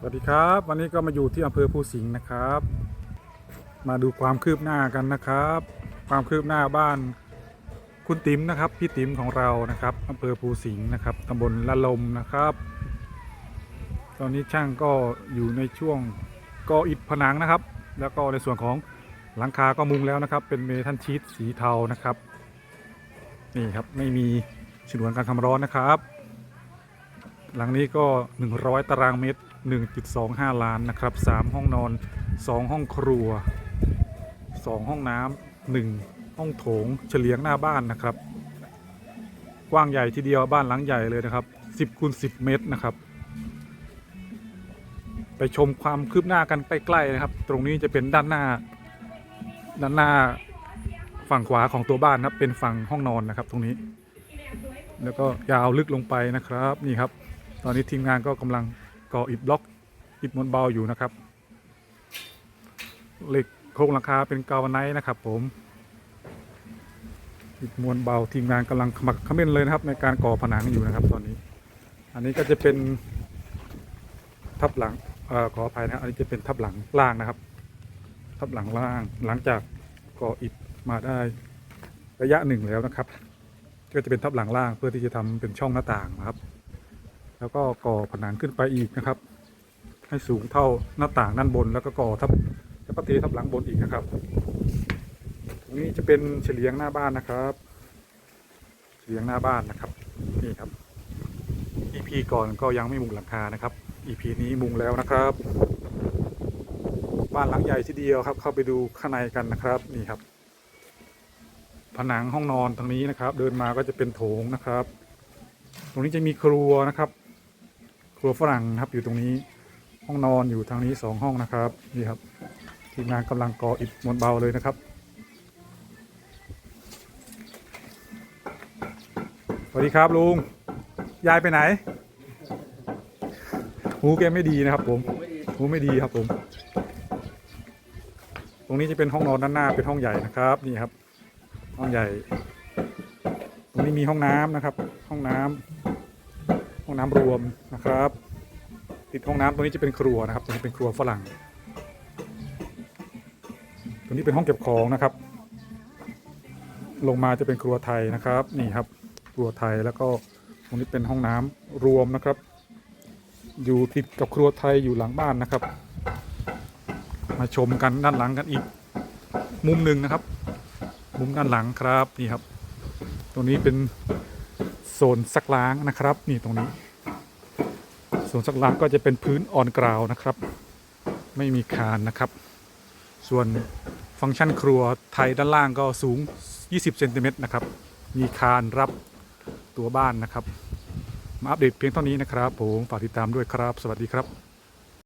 สวัสดีครับ วันนี้ก็มาอยู่ที่อำเภอภูสิงห์นะครับ มาดูความคืบหน้ากันนะครับ ความคืบหน้าบ้านคุณติ๋มนะครับพี่ติ๋มของเรานะครับอำเภอภูสิงห์นะครับตำบลละลมนะครับ ตอนนี้ช่างก็อยู่ในช่วงก่ออิฐผนังนะครับ แล้วก็ในส่วนของหลังคาก็มุงแล้วนะครับ เป็นเมทัลชีตสีเทานะครับนี่ครับไม่มีฉนวนการความร้อนนะครับ หลังนี้ก็ 100 ตารางเมตร 1.25 ล้านนะครับ 3 ห้องนอน 2 ห้องครัว 2 ห้องน้ำ1ห้องโถงเฉลียงหน้าบ้านนะครับ กว้างใหญ่ทีเดียวบ้านหลังใหญ่เลยนะครับ 10คูณ10 เมตรนะครับ ไปชมความคืบหน้ากันใกล้ๆนะครับ ตรงนี้จะเป็นด้านหน้า ด้านหน้าฝั่งขวาของตัวบ้านนะครับ เป็นฝั่งห้องนอนนะครับตรงนี้ แล้วก็ยาวลึกลงไปนะครับนี่ครับ ตอนนี้ทีมงานก็กำลัง ก่ออิฐบล็อกอิฐมวลเบาอยู่นะครับเหล็กโครงหลังคาเป็นกาวไนท์นะครับ ผมอิฐมวลเบาทีมงานกำลังขมักขม้นเลยนะครับ ในการก่อผนังอยู่นะครับ ตอนนี้ อันนี้ก็จะเป็นทับหลังอขออภัยนะอันนี้จะเป็นทับหลังล่างนะครับ ทับหลังล่างหลังจากก่ออิฐมาได้ระยะหนึ่งแล้วนะครับ ก็จะเป็นทับหลังล่างเพื่อที่จะทำเป็นช่องหน้าต่างนะครับ แล้วก็ก่อผนังขึ้นไปอีกนะครับ ให้สูงเท่าหน้าต่างด้านบน แล้วก็ก่อทับแล้วก็เททับหลังบนอีกนะครับตรงนี้จะเป็นเฉลียงหน้าบ้านนะครับเฉลียงหน้าบ้านนะครับนี่ครับ EP ก่อนก็ยังไม่มุงหลังคานะครับ EP นี้มุงแล้วนะครับ บ้านหลังใหญ่ทีเดียวครับ เข้าไปดูข้างในกันนะครับนี่ครับ ผนังห้องนอนทางนี้นะครับ เดินมาก็จะเป็นโถงนะครับ ตรงนี้จะมีครัวนะครับ ครัวฝรั่งนะครับอยู่ตรงนี้ห้องนอนอยู่ทางนี้สองห้องนะครับนี่ครับทีมงานกำลังก่ออิฐมวลเบาเลยนะครับสวัสดีครับลุงยายไปไหนหูแกไม่ดีนะครับ ผมหูไม่ดีครับผม ตรงนี้จะเป็นห้องนอนด้านหน้าเป็นห้องใหญ่นะครับนี่ครับ ห้องใหญ่ ตรงนี้มีห้องน้ำนะครับ ห้องน้ำ ห้องน้ำรวมนะครับ ติดห้องน้ำตรงนี้จะเป็นครัวนะครับตรงนี้เป็นครัวฝรั่ง ตรงนี้เป็นห้องเก็บของนะครับ ลงมาจะเป็นครัวไทยนะครับนี่ครับ ครัวไทยแล้วก็ตรงนี้เป็นห้องน้ำรวมนะครับ อยู่ติดกับครัวไทยอยู่หลังบ้านนะครับ มาชมกันด้านหลังกันอีก มุมหนึ่งนะครับ มุมด้านหลังครับนี่ครับ ตรงนี้เป็น โซนซักล้างนะครับ นี่ตรงนี้โซนซักล้างก็จะเป็นพื้นอ่อนกราวนะครับ ไม่มีคานนะครับ ส่วนฟังก์ชันครัวไทยด้านล่างก็สูง 20เซนติเมตรนะครับ มีคานรับตัวบ้านนะครับ มาอัปเดตเพียงเท่านี้นะครับ ผมฝากติดตามด้วยครับ สวัสดีครับ